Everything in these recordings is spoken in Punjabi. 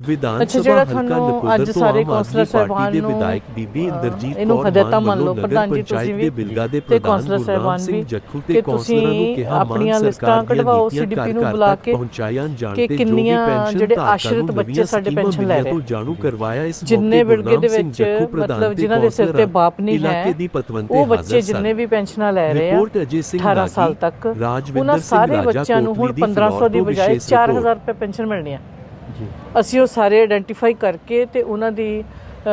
ਵਿਧਾਨ ਸਭਾ ਹਲਕਾ ਨਕੋਦਰ ਤੋਂ ਆਮ ਆਦਮੀ ਪਾਰਟੀ ਦੇ ਵਿਧਾਇਕ ਬੀਬੀ ਇੰਦਰਜੀਤ ਕੌਰ ਮਾਨ ਵੱਲੋਂ ਨਗਰ ਪ੍ਰਧਾਨ ਜੀ ਪੰਚਾਇਤ ਤੁਸੀਂ ਦੇ ਵੀ, ਬਿਲਗਾ ਦੇ ਪ੍ਰਧਾਨ ਗੁਰਨਾਮ ਸਿੰਘ ਜੱਖੂ ਤੇ ਕੌਂਸਲਰਾਂ ਨੂੰ ਕਿਹਾ ਮਾਨ ਸਰਕਾਰ ਦੀਆਂ ਕਢਵਾਓ, ਨੀਤੀਆਂ ਨੂੰ ਬੁਲਾ ਕੇ ਪਹੁੰਚਾਇਆ ਜਾਣ ਤੇ ਜੋ ਵੀ ਪੈਨਸ਼ਨ ਜਿਹੜੇ ਧਾਰਕਾਂ ਆਸ਼ਰਿਤ ਨੂੰ ਬੱਚੇ ਸਾਡੇ ਪੈਨਸ਼ਨ ਲੈ ਰਹੇ ਤੋਂ ਜਾਣੂ ਕਰਵਾਇਆ ਇਸ ਜਿੰਨੇ ਬਿਲਗੇ ਦੇ ਵਿੱਚ ਮਤਲਬ ਜਿਨ੍ਹਾਂ ਦੇ ਸਿਰ ਤੇ ਬਾਪ ਨਹੀਂ ਇਲਾਕੇ ਹੈ ਦੀ ਪਤਵੰਤੇ ਉਹ ਬੱਚੇ। ਜਿੰਨੇ ਵੀ ਪੈਨਸ਼ਨਾਂ ਲੈ ਰਹੇ ਆ ਰਿਪੋਰਟ ਅਜੇ ਸਿੰਘ 18 ਰਾਗੀ, ਸਾਲ ਤੱਕ ਉਹਨਾਂ ਸਾਰੇ ਬੱਚਿਆਂ ਨੂੰ ਹੁਣ ਕੋਟਲੀ ਦੀ 1500 ਦੀ ਬਜਾਏ ਵਿਸ਼ੇਸ਼ 4000 ਰਿਪੋਰਟ। ਰੁਪਏ ਪੈਨਸ਼ਨ ਮਿਲਣੀ ਆ ਜੀ। ਅਸੀਂ ਉਹ ਸਾਰੇ ਆਇਡੈਂਟੀਫਾਈ ਕਰਕੇ ਤੇ ਉਹਨਾਂ ਦੀ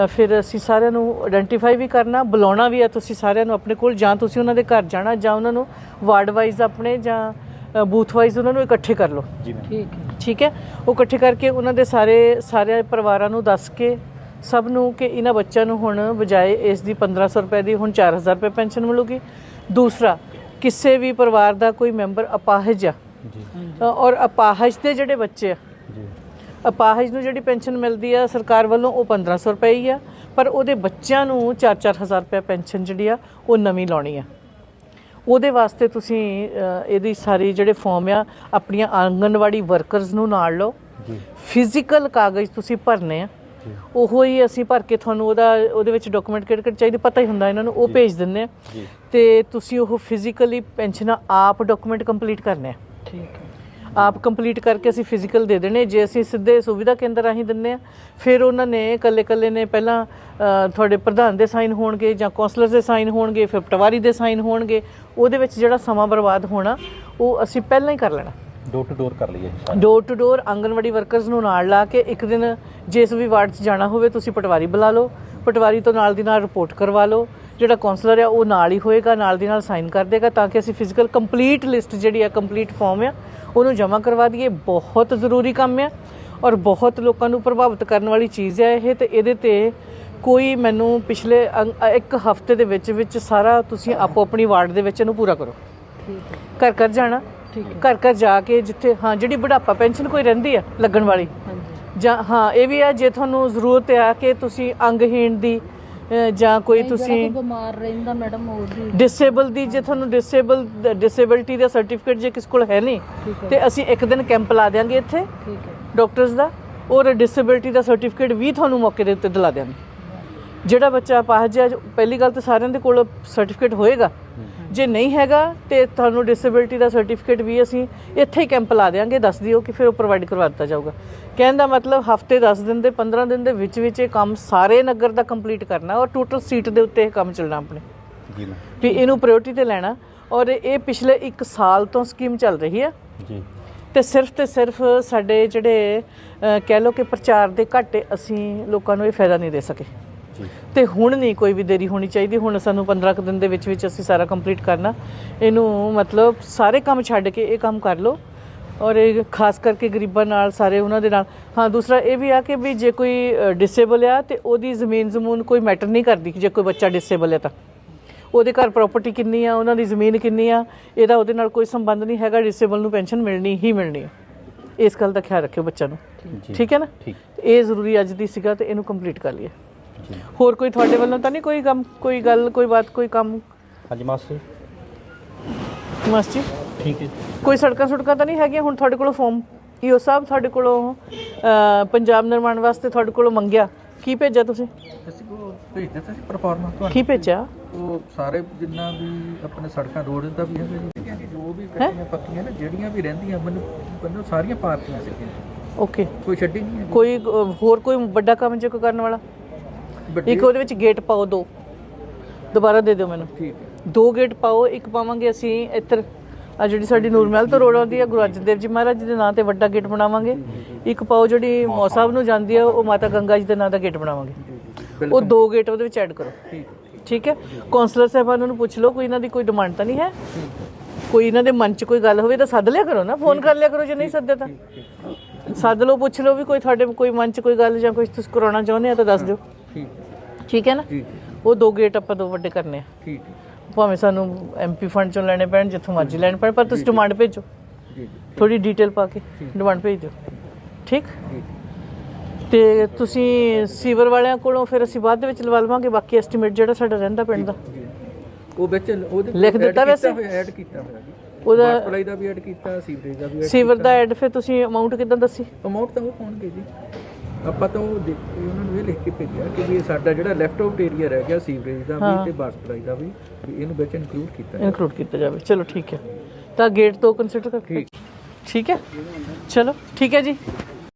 ਫਿਰ ਅਸੀਂ ਸਾਰਿਆਂ ਨੂੰ ਆਇਡੈਂਟੀਫਾਈ ਵੀ ਕਰਨਾ ਬੁਲਾਉਣਾ ਵੀ ਆ ਤੁਸੀਂ ਸਾਰਿਆਂ ਨੂੰ ਆਪਣੇ ਕੋਲ ਜਾਂ ਤੁਸੀਂ ਉਹਨਾਂ ਦੇ ਘਰ ਜਾਣਾ ਜਾਂ ਉਹਨਾਂ ਨੂੰ ਵਾਰਡ ਵਾਈਜ਼ ਆਪਣੇ ਜਾਂ ਬੂਥ ਵਾਈਜ਼ ਉਹਨਾਂ ਨੂੰ ਇਕੱਠੇ ਕਰ ਲਓ। ਠੀਕ ਹੈ। ਠੀਕ ਹੈ? ਉਹ ਇਕੱਠੇ ਕਰਕੇ ਉਹਨਾਂ ਦੇ ਸਾਰੇ ਸਾਰੇ ਪਰਿਵਾਰਾਂ ਨੂੰ ਦੱਸ ਕੇ ਸਭ ਨੂੰ ਕਿ ਇਹਨਾਂ ਬੱਚਿਆਂ ਨੂੰ ਹੁਣ ਬਜਾਏ ਇਸ ਦੀ 1500 ਰੁਪਏ ਦੀ ਹੁਣ 4000 ਰੁਪਏ ਪੈਨਸ਼ਨ ਮਿਲੂਗੀ। ਦੂਸਰਾ ਕਿਸੇ ਵੀ ਪਰਿਵਾਰ ਦਾ ਕੋਈ ਮੈਂਬਰ ਅਪਾਹਜ ਆ। ਔਰ ਅਪਾਹਜ ਦੇ ਜਿਹੜੇ ਬੱਚੇ ਆ ਅਪਾਹਜ ਨੂੰ ਜਿਹੜੀ ਪੈਨਸ਼ਨ ਮਿਲਦੀ ਆ ਸਰਕਾਰ ਵੱਲੋਂ ਉਹ 1500 ਰੁਪਏ ਹੀ ਆ। ਪਰ ਉਹਦੇ ਬੱਚਿਆਂ ਨੂੰ 4-4000 ਰੁਪਏ ਪੈਨਸ਼ਨ ਜਿਹੜੀ ਆ ਉਹ ਨਵੀਂ ਲਾਉਣੀ ਆ। ਉਹਦੇ ਵਾਸਤੇ ਤੁਸੀਂ ਇਹਦੀ ਸਾਰੀ ਜਿਹੜੇ ਫਾਰਮ ਆ ਆਪਣੀਆਂ ਆਂਗਨਵਾੜੀ ਵਰਕਰਸ ਨੂੰ ਨਾਲ ਲਓ। ਜੀ। ਫਿਜ਼ੀਕਲ ਕਾਗਜ਼ ਤੁਸੀਂ ਭਰਨੇ ਆ। ਉਹੋ ਹੀ ਅਸੀਂ ਭਰ ਕੇ ਤੁਹਾਨੂੰ ਉਹਦਾ ਉਹਦੇ ਵਿੱਚ ਡਾਕੂਮੈਂਟ ਕਿਹੜੇ ਕਿਹੜੇ ਚਾਹੀਦੇ ਪਤਾ ਹੀ ਹੁੰਦਾ ਇਹਨਾਂ ਨੂੰ ਉਹ ਭੇਜ ਦਿੰਨੇ ਆ। ਜੀ। ਤੇ ਤੁਸੀਂ ਉਹ ਫਿਜ਼ੀਕਲੀ ਪੈਨਸ਼ਨ ਆਪ ਡਾਕੂਮੈਂਟ ਕੰਪਲੀਟ ਕਰਨੇ ਆ। ਠੀਕ ਹੈ। ਆਪ ਕੰਪਲੀਟ ਕਰਕੇ ਅਸੀਂ ਫਿਜ਼ੀਕਲ ਦੇ ਦੇਣੇ। ਜੇ ਅਸੀਂ ਸਿੱਧੇ ਸੁਵਿਧਾ ਕੇਂਦਰ ਰਾਹੀਂ ਦਿੰਨੇ ਆ ਫਿਰ ਉਹਨਾਂ ਨੇ ਕੱਲੇ ਕੱਲੇ ਨੇ ਪਹਿਲਾਂ ਤੁਹਾਡੇ ਪ੍ਰਧਾਨ ਦੇ ਸਾਈਨ ਹੋਣਗੇ ਜਾਂ ਕਾਉਂਸਲਰ ਦੇ ਸਾਈਨ ਹੋਣਗੇ ਫਿਰ ਪਟਵਾਰੀ ਦੇ ਸਾਈਨ ਹੋਣਗੇ। ਉਹਦੇ ਵਿੱਚ ਜਿਹੜਾ ਸਮਾਂ ਬਰਬਾਦ ਹੋਣਾ ਉਹ ਅਸੀਂ ਪਹਿਲਾਂ ਹੀ ਕਰ ਲੈਣਾ। ਡੋਰ ਟੂ ਡੋਰ ਕਰ ਲਈਏ। Door to door anganwadi workers ਨੂੰ ਨਾਲ ਲਾ ਕੇ ਇੱਕ ਦਿਨ ਜਿਸ ਵੀ ਵਾਰਡ 'ਚ ਜਾਣਾ ਹੋਵੇ ਤੁਸੀਂ ਪਟਵਾਰੀ ਬੁਲਾ ਲਓ। ਪਟਵਾਰੀ ਤੋਂ ਨਾਲ ਦੀ ਨਾਲ ਰਿਪੋਰਟ ਕਰਵਾ ਲਓ। ਜਿਹੜਾ ਕਾਉਂਸਲਰ ਆ ਉਹ ਨਾਲ ਹੀ ਹੋਏਗਾ ਨਾਲ ਦੀ ਨਾਲ ਸਾਈਨ ਕਰ ਦੇਗਾ ਤਾਂ ਕਿ ਅਸੀਂ ਫਿਜ਼ੀਕਲ ਕੰਪਲੀਟ ਲਿਸਟ ਜਿਹੜੀ ਆ ਕੰਪਲੀਟ ਫਾਰਮ ਆ ਉਹਨੂੰ ਜਮ੍ਹਾਂ ਕਰਵਾ ਦਈਏ। ਬਹੁਤ ਜ਼ਰੂਰੀ ਕੰਮ ਆ ਔਰ ਬਹੁਤ ਲੋਕਾਂ ਨੂੰ ਪ੍ਰਭਾਵਿਤ ਕਰਨ ਵਾਲੀ ਚੀਜ਼ ਹੈ ਇਹ ਤੇ ਇਹਦੇ ਤੇ ਕੋਈ ਮੈਨੂੰ ਪਿਛਲੇ ਇੱਕ ਹਫ਼ਤੇ ਦੇ ਵਿੱਚ ਵਿੱਚ ਸਾਰਾ ਤੁਸੀਂ ਆਪੋ ਆਪਣੀ ਵਾਰਡ ਦੇ ਵਿੱਚ ਇਹਨੂੰ ਪੂਰਾ ਕਰੋ। ਘਰ ਘਰ ਜਾਣਾ। ਘਰ ਘਰ ਜਾ ਕੇ ਜਿੱਥੇ ਹਾਂ ਜਿਹੜੀ ਬੁਢਾਪਾ ਪੈਨਸ਼ਨ ਕੋਈ ਰਹਿੰਦੀ ਆ ਲੱਗਣ ਵਾਲੀ। ਜਾਂ ਹਾਂ ਇਹ ਵੀ ਆ ਜੇ ਤੁਹਾਨੂੰ ਜ਼ਰੂਰਤ ਆ ਕਿ ਤੁਸੀਂ ਅੰਗਹੀਣ ਦੀ ਜਾਂ ਕੋਈ ਤੁਸੀਂ ਬਿਮਾਰ ਰਹਿੰਦਾ ਮੈਡਮ ਉਹਦੀ ਡਿਸੇਬਲ ਦੀ ਜੇ ਤੁਹਾਨੂੰ ਡਿਸੇਬਲ ਡਿਸੇਬਿਲਟੀ ਦਾ ਸਰਟੀਫਿਕੇਟ ਜੇ ਕਿਸ ਕੋਲ ਹੈ ਨਹੀਂ ਤੇ ਅਸੀਂ ਇੱਕ ਦਿਨ ਕੈਂਪ ਲਾ ਦਿਆਂਗੇ ਇੱਥੇ ਠੀਕ ਹੈ। ਡਾਕਟਰਸ ਦਾ ਔਰ ਡਿਸੇਬਿਲਟੀ ਦਾ ਸਰਟੀਫਿਕੇਟ ਵੀ ਤੁਹਾਨੂੰ ਮੌਕੇ ਦੇ ਉੱਤੇ ਦਿਲਾ ਦਿਆਂਗੇ। ਜਿਹੜਾ ਬੱਚਾ ਹੈ ਜੋ- ਪਹਿਲੀ ਗੱਲ ਤਾਂ ਸਾਰਿਆਂ ਦੇ ਕੋਲ ਸਰਟੀਫਿਕੇਟ ਹੋਏਗਾ ਜੇ ਨਹੀਂ ਹੈਗਾ ਤੇ ਤੁਹਾਨੂੰ ਡਿਸੇਬਿਲਟੀ ਦਾ ਸਰਟੀਫਿਕੇਟ ਵੀ ਅਸੀਂ ਇੱਥੇ ਹੀ ਕੈਂਪ ਲਾ ਦੇਾਂਗੇ ਦੱਸ ਦਿਓ ਕਿ ਫਿਰ ਉਹ ਪ੍ਰੋਵਾਈਡ ਕਰਵਾ ਦਿੱਤਾ ਜਾਊਗਾ। ਕਹਿਣ ਦਾ ਮਤਲਬ ਹਫ਼ਤੇ 10 ਦਿਨ ਦੇ 15 ਦਿਨ ਦੇ ਵਿੱਚ ਵਿੱਚ ਇਹ ਕੰਮ ਸਾਰੇ ਨਗਰ ਦਾ ਕੰਪਲੀਟ ਕਰਨਾ ਔਰ ਟੋਟਲ ਸੀਟ ਦੇ ਉੱਤੇ ਇਹ ਕੰਮ ਚੱਲਣਾ ਆਪਣੇ। ਜੀ ਵੀ ਇਹਨੂੰ ਪ੍ਰਾਇੋਰਟੀ ਤੇ ਲੈਣਾ ਔਰ ਇਹ ਪਿਛਲੇ 1 ਸਾਲ ਤੋਂ ਸਕੀਮ ਚੱਲ ਰਹੀ ਹੈ। ਜੀ। ਤੇ ਸਿਰਫ ਤੇ ਸਿਰਫ ਸਾਡੇ ਜਿਹੜੇ ਕਹਿ ਲਓ ਕਿ ਪ੍ਰਚਾਰ ਦੇ ਘਾਟੇ ਅਸੀਂ ਲੋਕਾਂ ਨੂੰ ਇਹ ਫਾਇਦਾ ਨਹੀਂ ਦੇ ਸਕੇ। ਤੇ ਹੁਣ ਨਹੀਂ ਕੋਈ ਵੀ ਦੇਰੀ ਹੋਣੀ ਚਾਹੀਦੀ। ਹੁਣ ਸਾਨੂੰ 15 ਕੁ ਦਿਨ ਦੇ ਵਿੱਚ ਵਿੱਚ ਅਸੀਂ ਸਾਰਾ ਕੰਪਲੀਟ ਕਰਨਾ। ਇਹਨੂੰ ਮਤਲਬ ਸਾਰੇ ਕੰਮ ਛੱਡ ਕੇ ਇਹ ਕੰਮ ਕਰ ਲਓ। ਔਰ ਇਹ ਖਾਸ ਕਰਕੇ ਗਰੀਬਾਂ ਨਾਲ ਸਾਰੇ ਉਹਨਾਂ ਦੇ ਨਾਲ। ਹਾਂ ਦੂਸਰਾ ਇਹ ਵੀ ਆ ਕਿ ਵੀ ਜੇ ਕੋਈ ਡਿਸੇਬਲ ਆ ਤੇ ਉਹਦੀ ਜ਼ਮੀਨ ਜ਼ਮੂਨ ਕੋਈ ਮੈਟਰ ਨਹੀਂ ਕਰਦੀ ਜੇ ਕੋਈ ਬੱਚਾ ਡਿਸੇਬਲ ਹੈ ਤਾਂ। ਉਹਦੇ ਘਰ ਪ੍ਰਾਪਰਟੀ ਕਿੰਨੀ ਆ ਉਹਨਾਂ ਦੀ ਜ਼ਮੀਨ ਕਿੰਨੀ ਆ ਇਹਦਾ ਉਹਦੇ ਨਾਲ ਕੋਈ ਸੰਬੰਧ ਨਹੀਂ ਹੈਗਾ। ਡਿਸੇਬਲ ਨੂੰ ਪੈਨਸ਼ਨ ਮਿਲਣੀ ਹੀ ਮਿਲਣੀ ਹੈ ਇਸ ਗੱਲ ਦਾ ਖਿਆਲ ਰੱਖਿਓ ਬੱਚਾ ਨੂੰ। ਠੀਕ ਹੈ ਨਾ? ਇਹ ਜ਼ਰੂਰੀ ਅੱਜ ਦੀ ਸੀਗਾ ਤੇ ਇਹਨੂੰ ਕੰਪਲੀਟ ਕਰ ਲਈਏ। ਹੋਰ ਕੋਈ ਤੁਹਾਡੇ ਵੱਲੋਂ ਤਾਂ ਨਹੀਂ ਕੋਈ ਕੰਮ ਕੋਈ ਗੱਲ ਕੋਈ ਬਾਤ ਕੋਈ ਕੰਮ? ਹਾਂਜੀ ਮਾਸਟਰ ਮਾਸਟਰ ਜੀ? ਠੀਕ ਹੈ। ਕੋਈ ਸੜਕਾਂ ਸੁੜਕਾਂ ਤਾਂ ਨਹੀਂ ਹੈਗੀਆਂ? ਹੁਣ ਤੁਹਾਡੇ ਕੋਲੋਂ ਫਾਰਮ ਈਓ ਸਾਹਿਬ ਤੁਹਾਡੇ ਕੋਲੋਂ ਅਹ, ਪੰਜਾਬ ਨਿਰਮਾਣ ਵਾਸਤੇ ਤੁਹਾਡੇ ਕੋਲੋਂ ਮੰਗਿਆ। ਕੀ ਭੇਜਿਆ ਤੁਸੀਂ? ਅਸੀਂ ਉਹ ਭੇਜ ਦਿੱਤਾ ਸੀ ਪਰਫਾਰਮਾ ਤੁਹਾਨੂੰ। ਕੀ ਭੇਜਿਆ? ਉਹ ਸਾਰੇ ਜਿੰਨਾ ਵੀ ਆਪਣੇ ਸੜਕਾਂ ਰੋਡ ਦਾ ਵੀ ਹੈਗਾ ਜੀ। ਜੋ ਵੀ ਕੱਚੀਆਂ ਪੱਕੀਆਂ ਨੇ ਜਿਹੜੀਆਂ ਵੀ ਰਹਿੰਦੀਆਂ ਮੈਨੂੰ ਮੈਨੂੰ ਸਾਰੀਆਂ ਪਾਰਟੀਆਂ ਸੀਗੀਆਂ। ਓਕੇ ਕੋਈ ਛੱਡੀ ਨਹੀਂ ਕੋਈ ਅਹ, ਹੋਰ ਕੋਈ ਵੱਡਾ ਕੰਮ ਜੇ ਕੋਈ ਕਰਨ ਵਾਲਾ? ਵੱਡੀ ਇੱਕ ਉਹਦੇ ਵਿੱਚ ਗੇਟ ਪਾਓ ਦੋ। ਦੁਬਾਰਾ ਦੇ ਦਿਓ ਮੈਨੂੰ। ਠੀਕ ਹੈ। ਦੋ ਗੇਟ ਪਾਓ ਇੱਕ ਪਾਵਾਂਗੇ ਅਸੀਂ ਇੱਧਰ। ਆ ਜਿਹੜੀ ਸਾਡੀ ਨੂਰਮਹਿਲ ਤੋਂ ਰੋਡ ਆਉਂਦੀ ਹੈ ਗੁਰੂ ਅਰਜਨ ਦੇਵ ਜੀ ਮਹਾਰਾਜ ਜੀ ਦੇ ਨਾਂ ਤੇ ਵੱਡਾ ਗੇਟ ਬਣਾਵਾਂਗੇ। ਇੱਕ ਪਾਓ ਜਿਹੜੀ ਮੌ ਸਾਹਿਬ ਨੂੰ ਜਾਂਦੀ ਹੈ ਉਹ ਮਾਤਾ ਗੰਗਾ ਜੀ ਦੇ ਨਾਂ ਦਾ ਗੇਟ ਬਣਾਵਾਂਗੇ। ਉਹ ਦੋ ਗੇਟ ਉਹਦੇ ਵਿੱਚ ਐਡ ਕਰੋ। ਠੀਕ ਠੀਕ ਹੈ? ਕਾਉਂਸਲਰ ਸਾਹਿਬਾਨ ਨੂੰ ਪੁੱਛ ਲਓ ਕੋਈ ਇਹਨਾਂ ਦੀ ਕੋਈ ਡਿਮਾਂਡ ਤਾਂ ਨਹੀਂ ਹੈ? ਕੋਈ ਇਹਨਾਂ ਦੇ ਮਨ 'ਚ ਕੋਈ ਗੱਲ ਹੋਵੇ ਤਾਂ ਸੱਦ ਲਿਆ ਕਰੋ ਨਾ ਫੋਨ ਕਰ ਲਿਆ ਕਰੋ ਜੇ ਨਹੀਂ ਸੱਦੇ ਤਾਂ। ਸੱਦ ਲਓ ਪੁੱਛ ਲਓ ਵੀ ਕੋਈ ਤੁਹਾਡੇ ਕੋਈ ਮਨ 'ਚ ਕੋਈ ਗੱਲ ਜਾਂ ਕੁਝ ਤੁਸੀਂ ਕਰਾਉਣਾ ਚਾਹੁੰਦੇ ਆ ਤਾਂ ਦੱਸ ਦਿਓ। ਠੀਕ ਠੀਕ ਹੈ ਨਾ? ਉਹ ਦੋ ਗੇਟ ਆਪਾਂ ਦੋ ਵੱਡੇ ਕਰਨੇ ਆ। ਠੀਕ ਹੈ। ਭਾਵੇਂ ਸਾਨੂੰ ਐਮਪੀ ਫੰਡ ਚੋਂ ਲੈਣੇ ਪੈਣ ਜਿੱਥੋਂ ਮਰਜ਼ੀ ਲੈਣੇ ਪੈਣ ਪਰ ਤੁਸੀਂ ਡਿਮਾਂਡ ਭੇਜੋ। ਜੀ ਥੋੜੀ ਡਿਟੇਲ ਪਾ ਕੇ ਡਿਮਾਂਡ ਭੇਜ। ਦਿਓ ਠੀਕ ਤੇ ਤੁਸੀਂ ਸੀਵਰ ਵਾਲਿਆਂ ਕੋਲੋਂ ਫਿਰ ਅਸੀਂ ਬਾਅਦ ਦੇ ਵਿੱਚ ਲਵਾ ਲਵਾਂਗੇ ਬਾਕੀ ਐਸਟੀਮੇਟ ਜਿਹੜਾ ਸਾਡਾ ਰਹਿੰਦਾ ਪਿੰਡ ਦਾ। ਉਹ ਵਿੱਚ ਉਹਦੇ ਲਿਖ ਦਿੱਤਾ ਵੈਸੇ? ਐਡ ਕੀਤਾ ਹੋਇਆ ਜੀ। ਉਹਦਾ ਸਪਲਾਈ ਦਾ ਵੀ ਐਡ ਕੀਤਾ ਸੀਵਰੇਜ ਦਾ ਵੀ ਸੀਵਰ ਦਾ ਐਡ ਫਿਰ ਤੁਸੀਂ ਅਮਾਉਂਟ ਕਿਦਾਂ ਦੱਸੀ? ਅਮਾਉਂਟ ਤਾਂ ਉਹ ਪਾਉਣਗੇ ਜੀ। ਆਪਾਂ ਤਾਂ ਉਹ ਦੇਖ ਕੇ ਉਹਨਾਂ ਨੂੰ ਇਹ ਲਿਖ ਕੇ ਭੇਜਿਆ ਕਿ ਵੀ ਇਹ ਸਾਡਾ ਜਿਹੜਾ ਲੈਫਟ ਆਊਟ ਏਰੀਆ ਰਹਿ ਗਿਆ ਸੀਵਰੇਜ ਦਾ ਵੀ ਤੇ ਬੱਸ ਸਪਲਾਈ ਦਾ ਵੀ ਵੀ ਇਹਨੂੰ ਵਿੱਚ ਇਨਕਲੂਡ ਕੀਤਾ ਜਾਵੇ। ਇਨਕਲੂਡ ਕੀਤਾ ਜਾਵੇ। ਚਲੋ ਠੀਕ ਹੈ। ਤਾਂ ਗੇਟ ਤੋਂ ਕੰਸੀਡਰ ਕਰਕੇ ਠੀਕ ਹੈ? ਚਲੋ ਠੀਕ ਹੈ ਜੀ।